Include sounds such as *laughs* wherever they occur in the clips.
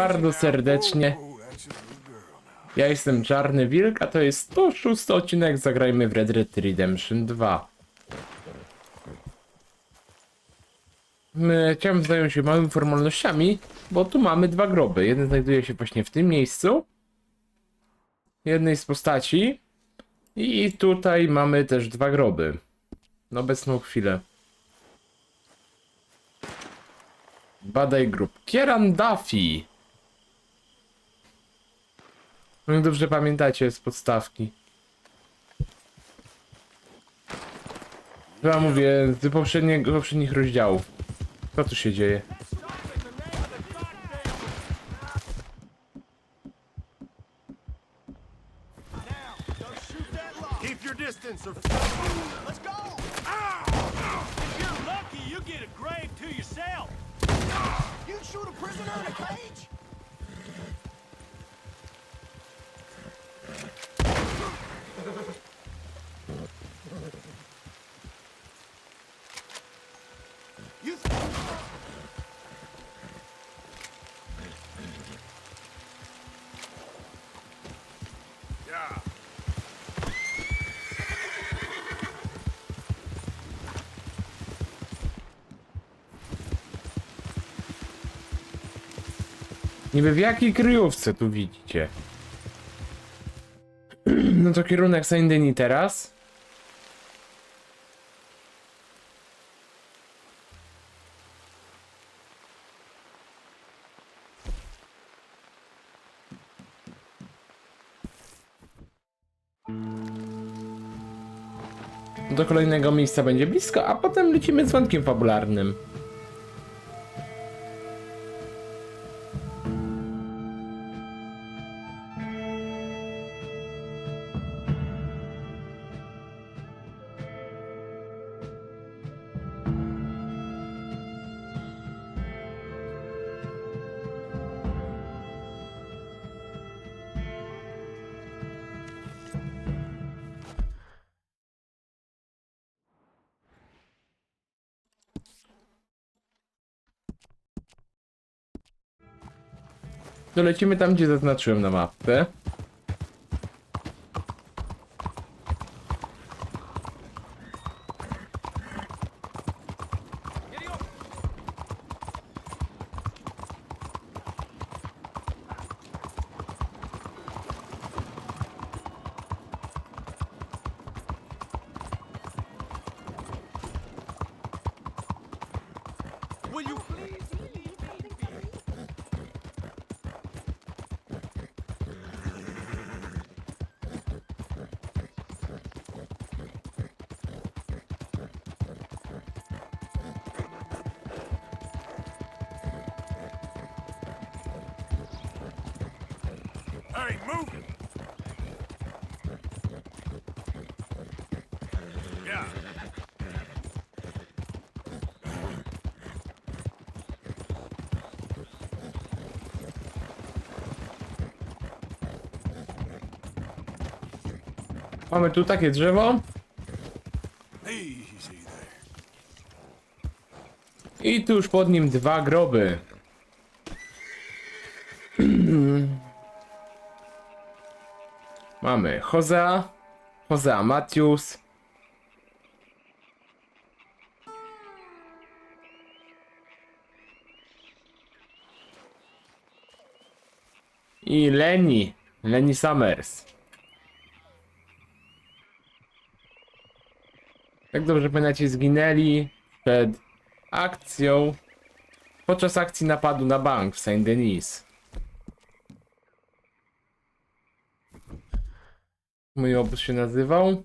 Bardzo serdecznie. Ja jestem Czarny Wilk, a to jest 106 odcinek Zagrajmy w Red Dead Redemption 2. My, chciałem zająć się małymi formalnościami, bo tu mamy dwa groby. Jeden znajduje się właśnie w tym miejscu. Jednej z postaci. I tutaj mamy też dwa groby. Na obecną chwilę. Badaj grup. Kieran Duffy. No dobrze pamiętacie z podstawki. Chyba mówię, z poprzedniego, poprzednich rozdziałów. Co tu się dzieje? You get a grave to yourself. You'd shoot a prisoner in a cage? You yeah. Niby w jakiej kryjówce tu widzicie? No to kierunek Saint Denis teraz. Do kolejnego miejsca będzie blisko, a potem lecimy z wątkiem fabularnym. To lecimy tam, gdzie zaznaczyłem na mapce. Hey, move! Yeah. Mamy tu takie drzewo. Easy there. I tuż pod nim dwa groby. Mamy Hosea, Hosea Matthews. I Lenny, Lenny Summers. Jak dobrze pamiętacie, zginęli przed akcją podczas akcji napadu na bank w Saint Mój obóz się nazywał.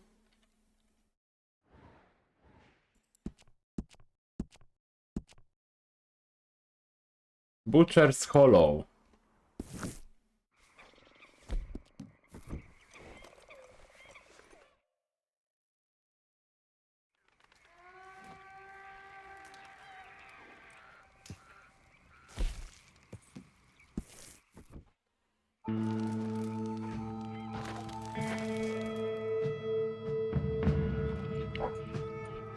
Butcher's Hollow. Mm.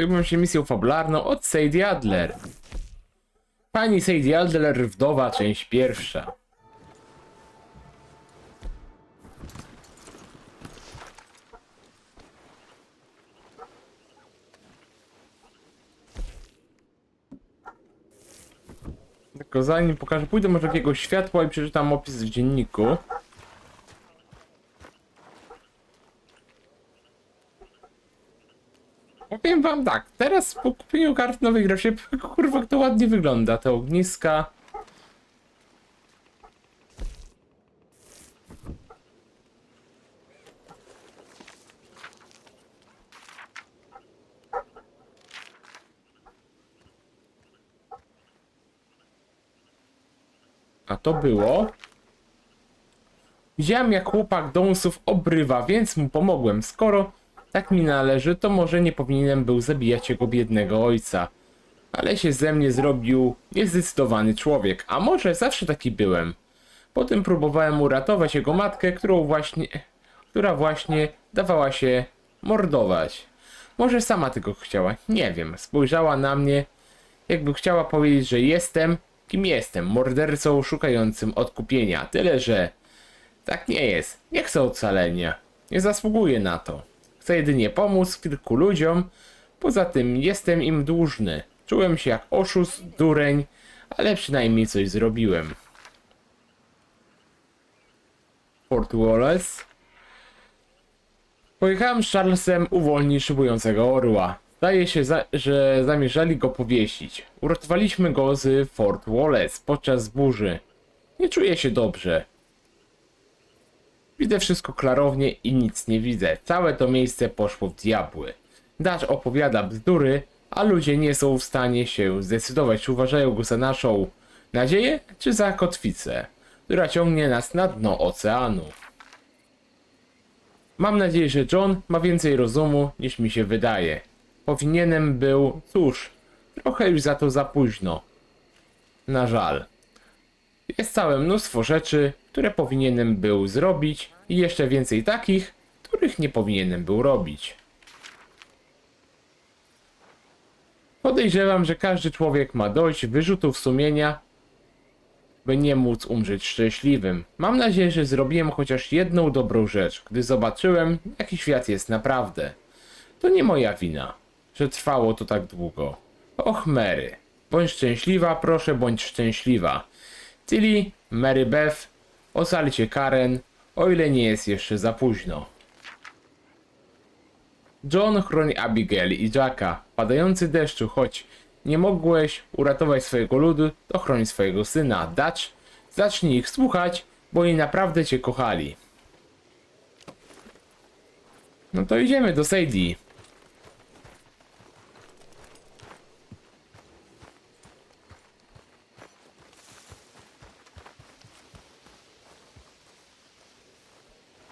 Zajmujemy się misją fabularną od Sadie Adler. Pani Sadie Adler, wdowa, część pierwsza. Tylko zanim pokażę, pójdę może do jakiegoś światła i przeczytam opis w dzienniku. Powiem wam tak, teraz po kupieniu kart nowej gra się, kurwa, to ładnie wygląda, te ogniska. A to było... Widziałem jak chłopak dąsów obrywa, więc mu pomogłem. Skoro tak mi należy, to może nie powinienem był zabijać jego biednego ojca. Ale się ze mnie zrobił niezdecydowany człowiek, a może zawsze taki byłem. Potem próbowałem uratować jego matkę, którą właśnie, która właśnie dawała się mordować. Może sama tego chciała, nie wiem. Spojrzała na mnie, jakby chciała powiedzieć, że jestem, kim jestem, mordercą szukającym odkupienia. Tyle, że tak nie jest. Nie chcę ocalenia. Nie zasługuję na to. Chcę jedynie pomóc kilku ludziom. Poza tym jestem im dłużny. Czułem się jak oszust, dureń, ale przynajmniej coś zrobiłem. Fort Wallace. Pojechałem z Charlesem uwolnić szybującego orła. Zdaje się, za, że zamierzali go powiesić. Uratowaliśmy go z Fort Wallace podczas burzy. Nie czuję się dobrze. Widzę wszystko klarownie i nic nie widzę. Całe to miejsce poszło w diabły. Dacz opowiada bzdury, a ludzie nie są w stanie się zdecydować, czy uważają go za naszą nadzieję, czy za kotwicę, która ciągnie nas na dno oceanu. Mam nadzieję, że John ma więcej rozumu niż mi się wydaje. Powinienem był, cóż, trochę już za to za późno. Na żal. Jest całe mnóstwo rzeczy, które powinienem był zrobić i jeszcze więcej takich, których nie powinienem był robić. Podejrzewam, że każdy człowiek ma dość wyrzutów sumienia, by nie móc umrzeć szczęśliwym. Mam nadzieję, że zrobiłem chociaż jedną dobrą rzecz, gdy zobaczyłem, jaki świat jest naprawdę. To nie moja wina, że trwało to tak długo. Och, Mary, bądź szczęśliwa, proszę, bądź szczęśliwa. Tilly, Mary Beth, ocalcie Karen, o ile nie jest jeszcze za późno. John chroni Abigail i Jacka. Padający deszczu, choć nie mogłeś uratować swojego ludu, to chroni swojego syna. Dutch, zacznij ich słuchać, bo oni naprawdę cię kochali. No to idziemy do Sadie.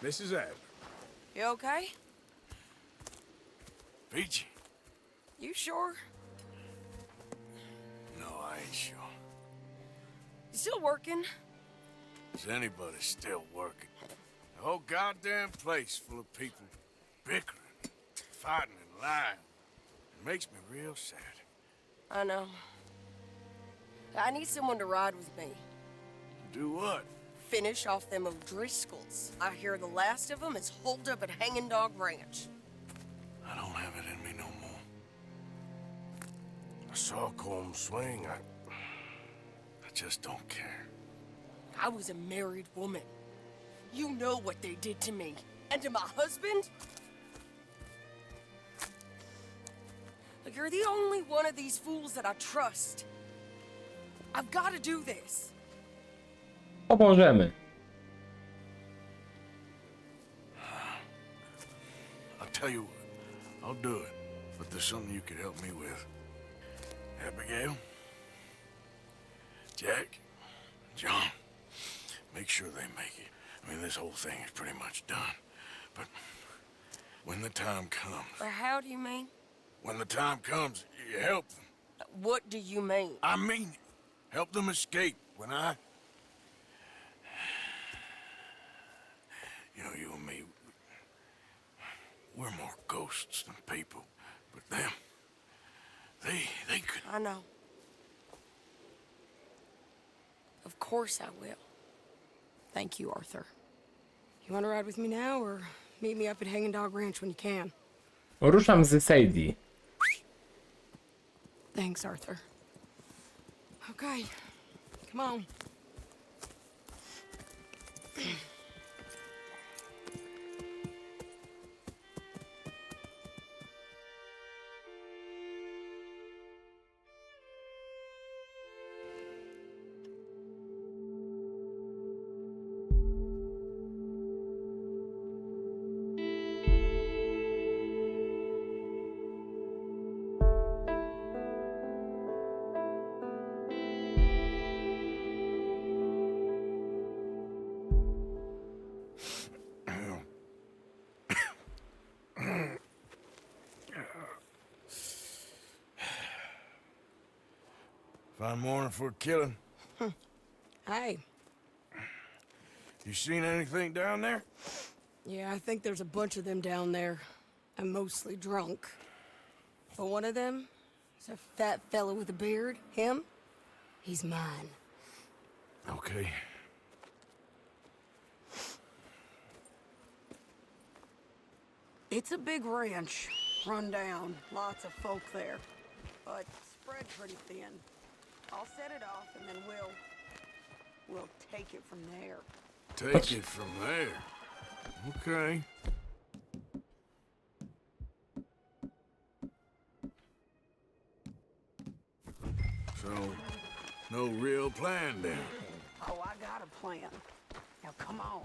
Mrs. Adler. You okay? Peachy? You sure? No, I ain't sure. You still working? Is anybody still working? The whole goddamn place full of people bickering, fighting, and lying. It makes me real sad. I know. I need someone to ride with me. Do what? Finish off them O'Driscolls. I hear the last of them is holed up at Hanging Dog Ranch. I don't have it in me no more. I saw Colm swing. I. I just don't care. I was a married woman. You know what they did to me. And to my husband? Look, you're the only one of these fools that I trust. I've got to do this. Pomożemy. I'll tell you what. I'll do it. But there's something you could help me with. Abigail? Jack? John? Make sure they make it. I mean, this whole thing is pretty much done. But when the time comes, Or how do you mean? when the time comes, you help them. What do you mean? I mean it. Help them escape when I. You know, you and me, we're more ghosts than people. But them, They, they could. I know. Of course I will. Thank you, Arthur. You want to ride with me now, or meet me up at Hanging Dog Ranch when you can? Ruszam z Sadie. Thanks, Arthur. Okay, come on. Fine morning for a killing. *laughs* Hey, You seen anything down there? yeah, I think there's a bunch of them down there. I'm mostly drunk. But one of them is a fat fella with a beard. Him? He's mine. Okay. It's a big ranch, run down, lots of folk there, but spread pretty thin. I'll set it off and then we'll we'll take it from there. Take it from there. Okay. So, no real plan then. Oh, I got a plan. Now come on.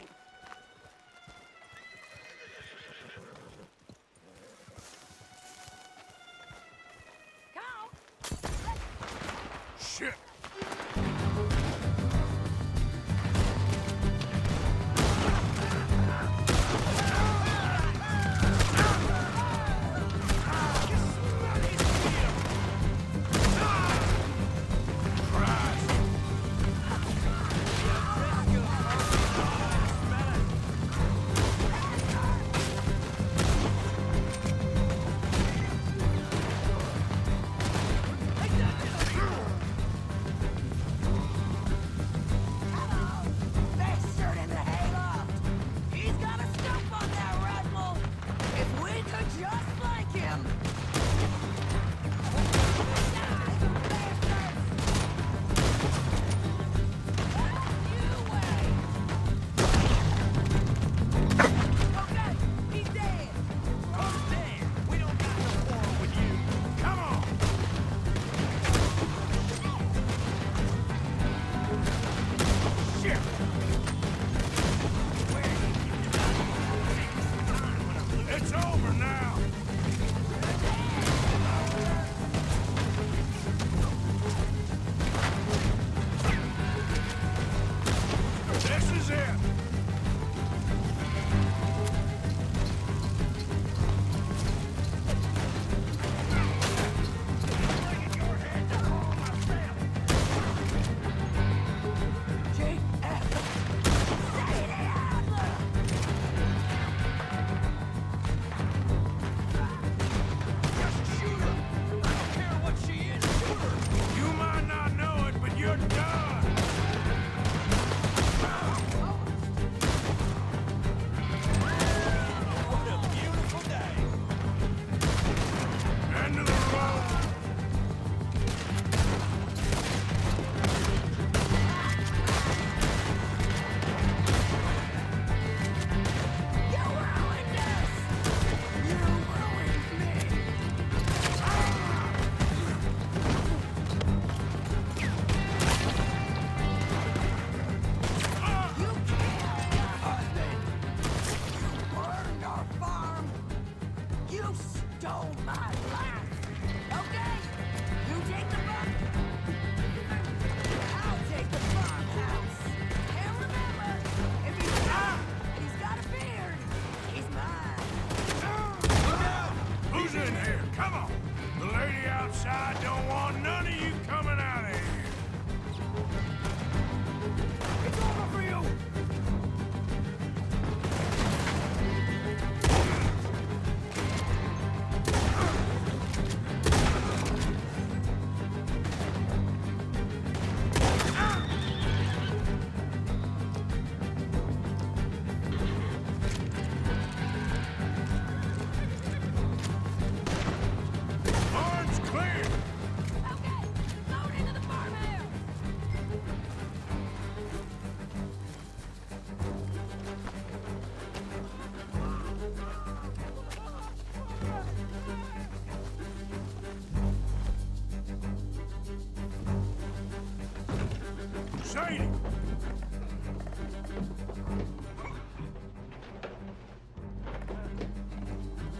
Brady!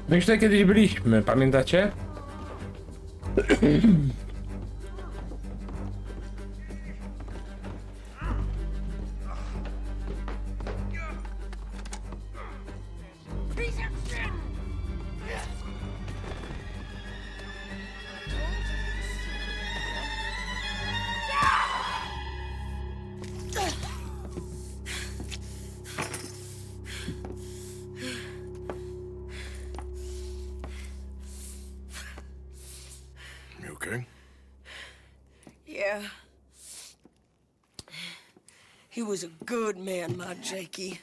My już tutaj kiedyś byliśmy, pamiętacie? *clears throat* He was a good man, my Jakey.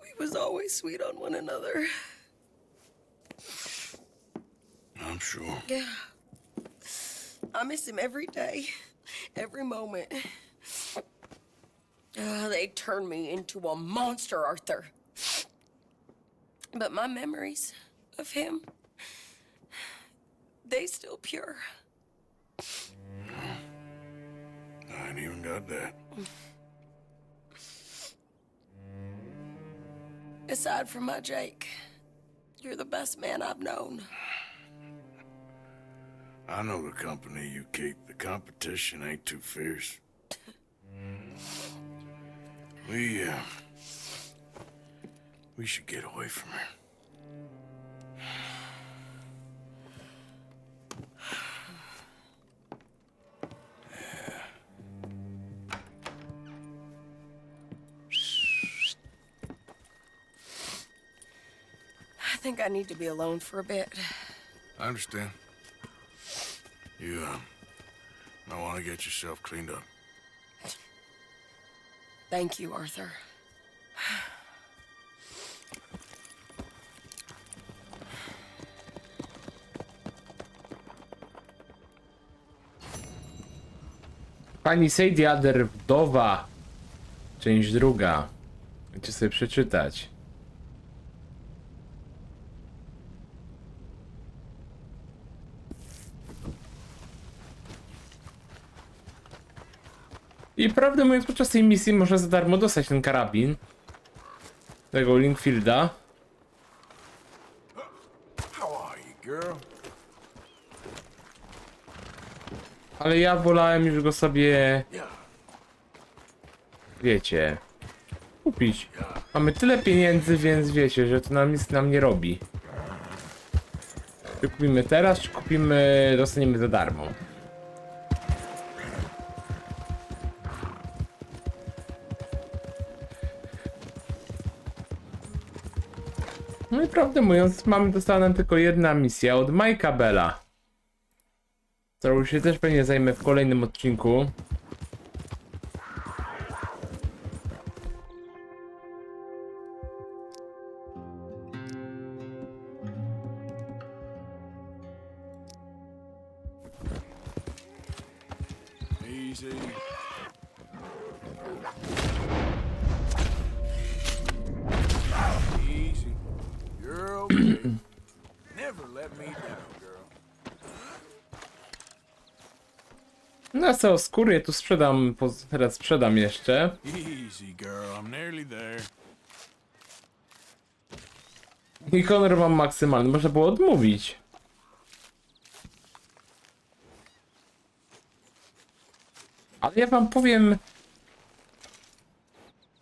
We was always sweet on one another. I'm sure. Yeah. I miss him every day, every moment. Uh, they turned me into a monster, Arthur. But my memories of him, they still pure. I ain't even got that. Aside from my Jake, you're the best man I've known. I know the company you keep. The competition ain't too fierce. We, uh. We should get away from here. I think I need to be alone for a bit. I understand. You, um. I want to get yourself cleaned up. Thank you, Arthur. Pani Sadie Adder, wdowa. Część druga. Chcecie sobie przeczytać. I prawdę mówiąc, podczas tej misji można za darmo dostać ten karabin. Tego Linkfielda. How are you, girl? Ale ja wolałem już go sobie, wiecie, kupić. Mamy tyle pieniędzy, więc wiecie, że to nam nic nam nie robi. Czy kupimy teraz, czy kupimy, dostaniemy za darmo. No i prawdę mówiąc, mamy dostana tylko jedna misja od Majka Bella. Którą się też pewnie zajmę w kolejnym odcinku. Easy. Easy. *clears throat* No co, skóry tu sprzedam, poz- teraz sprzedam jeszcze. Easy, girl. I'm nearly there. I honor mam maksymalny, można było odmówić. Ale ja wam powiem...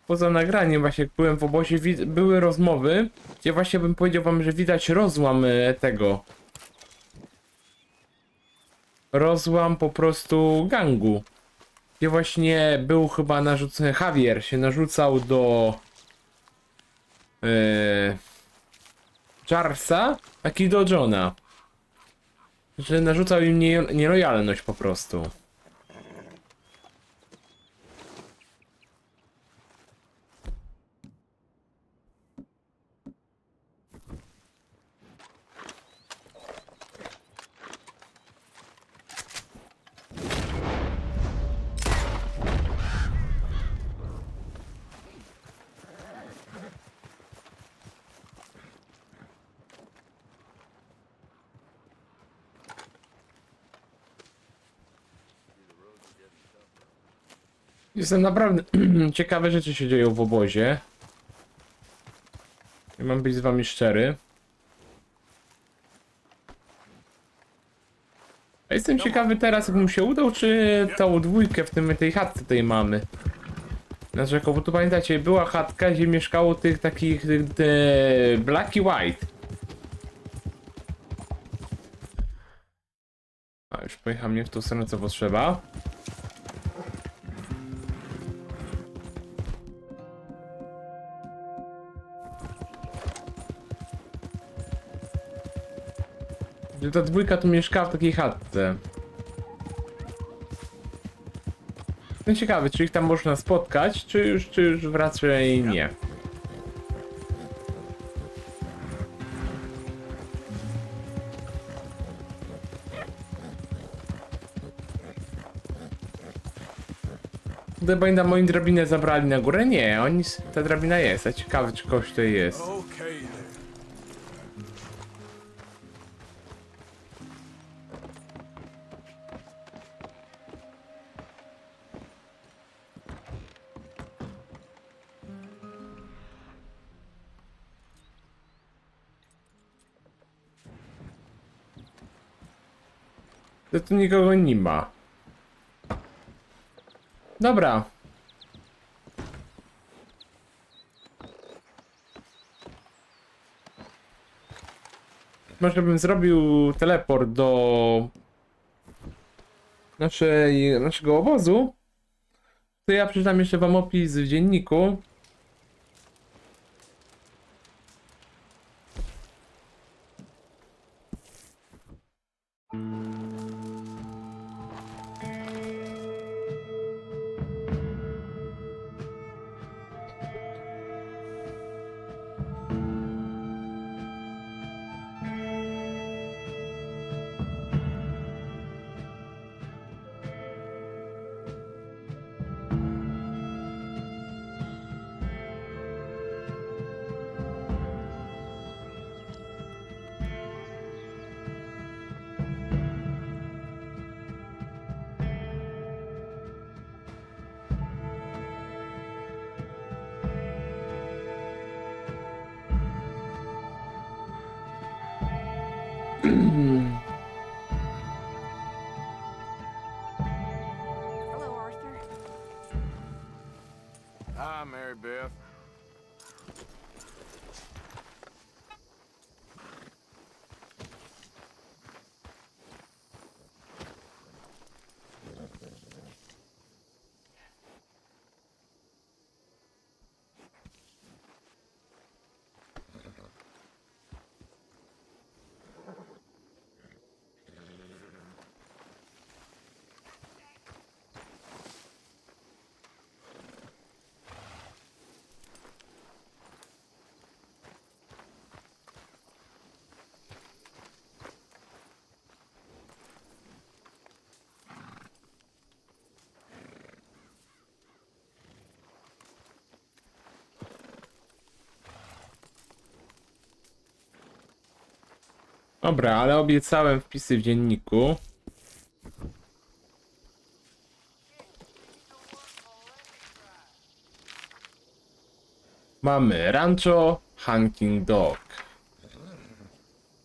Poza nagraniem właśnie, jak byłem w obozie, były rozmowy, gdzie właśnie bym powiedział wam, że widać rozłam e, tego. Rozłam po prostu gangu. Gdzie właśnie był chyba narzucony, Javier się narzucał do... Yy, Charlesa, jak i do Johna. Że narzucał im nie, nielojalność po prostu. Jestem naprawdę *clears throat* ciekawe rzeczy się dzieją w obozie. I mam być z wami szczery. A Jestem ciekawy teraz, jak mu się udał, czy tą dwójkę w tym, tej chatce tej mamy. Narzekał, bo tu pamiętacie, była chatka, gdzie mieszkało tych takich tych, black i white. A już pojechałem nie w tą stronę, co potrzeba. Ta dwójka tu mieszkała w takiej chatce. Jestem ciekawy, czy ich tam można spotkać, czy już, czy już raczej nie. Gdy pamiętam, moim drabinę zabrali na górę? Nie, oni, ta drabina jest, a ciekawy, czy ktoś tutaj jest. To tu nikogo nie ma. Dobra. Może bym zrobił teleport do naszej, naszego obozu. To ja przeczytam jeszcze wam opis w dzienniku. Mm. Hmm. Dobra, ale obiecałem wpisy w dzienniku. Mamy Rancho Hunting Dog.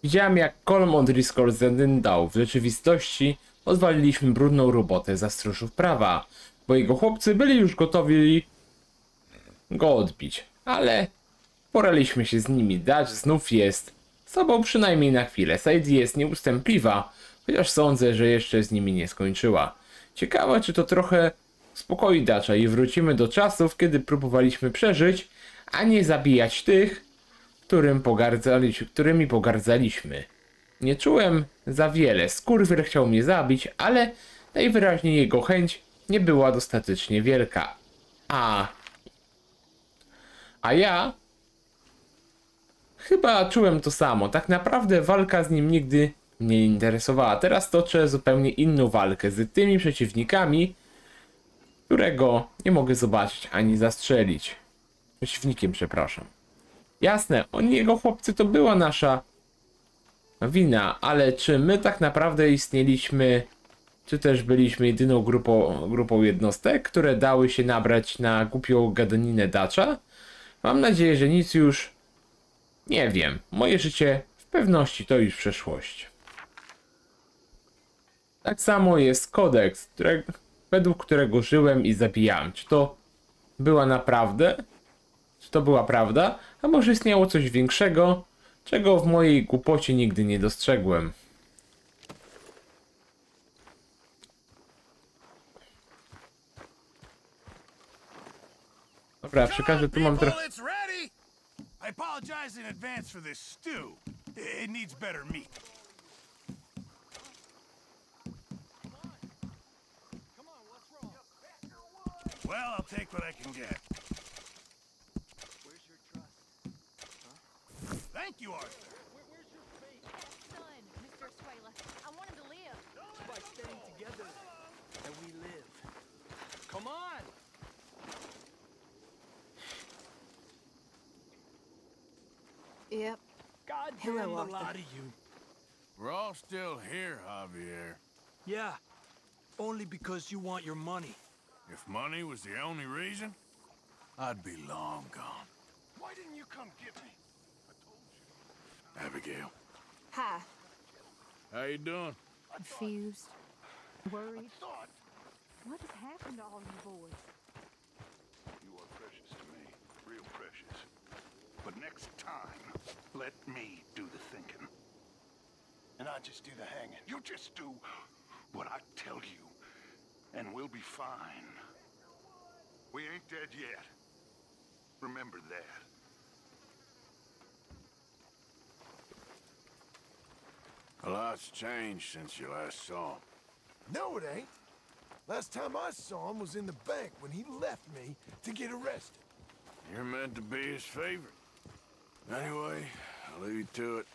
Widziałem jak Colm O'Driscoll zadyndał. W rzeczywistości odwaliliśmy brudną robotę za stróżów prawa, bo jego chłopcy byli już gotowi go odbić. Ale poraliśmy się z nimi. Dać znów jest sobą przynajmniej na chwilę. Sadie jest nieustępliwa, chociaż sądzę, że jeszcze z nimi nie skończyła. Ciekawe, czy to trochę uspokoi Dacza i wrócimy do czasów, kiedy próbowaliśmy przeżyć, a nie zabijać tych, którym pogardzaliśmy, którymi pogardzaliśmy. Nie czułem za wiele. Skurwyr chciał mnie zabić, ale najwyraźniej jego chęć nie była dostatecznie wielka. A... A ja Chyba czułem to samo. Tak naprawdę walka z nim nigdy mnie nie interesowała. Teraz toczę zupełnie inną walkę z tymi przeciwnikami, którego nie mogę zobaczyć ani zastrzelić. Przeciwnikiem, przepraszam. Jasne, oni jego chłopcy to była nasza wina, ale czy my tak naprawdę istnieliśmy czy też byliśmy jedyną grupą, grupą jednostek, które dały się nabrać na głupią gadaninę Dacza? Mam nadzieję, że nic już nie wiem. Moje życie w pewności to już przeszłość. Tak samo jest kodeks, które, według którego żyłem i zabijałem. Czy to była naprawdę? Czy to była prawda? A może istniało coś większego, czego w mojej głupocie nigdy nie dostrzegłem? Dobra, przekażę, tu mam trochę... It's ready! I apologize in advance for this stew. It needs better meat. Well, I'll take what I can get. Where's your trust? Thank you, Arthur. son, Mr. Suela. I want him to live. By staying together and we live. Come on! Yep. God Hello, damn the Arthur. lot of you. We're all still here, Javier. Yeah. Only because you want your money. If money was the only reason, I'd be long gone. Why didn't you come get me? I told you. Abigail, Hi. how you doing? Confused. Worried. Thought What has happened to all you boys? you are precious to me, real precious. But next time, let me do the thinking. And I just do the hanging. You just do what I tell you, and we'll be fine. We ain't dead yet. Remember that. A lot's changed since you last saw him. No, it ain't. Last time I saw him was in the bank when he left me to get arrested. You're meant to be his favorite. Anyway, I'll leave you to it.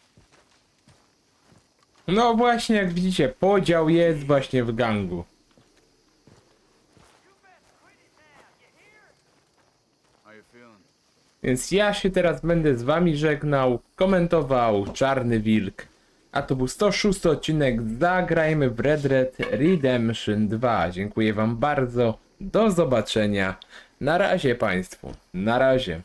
No właśnie, jak widzicie, podział jest właśnie w gangu. Więc ja się teraz będę z wami żegnał, komentował Czarny Wilk. A to był 106 odcinek Zagrajmy w Red Red Redemption 2. Dziękuję wam bardzo. Do zobaczenia. Na razie państwu. Na razie.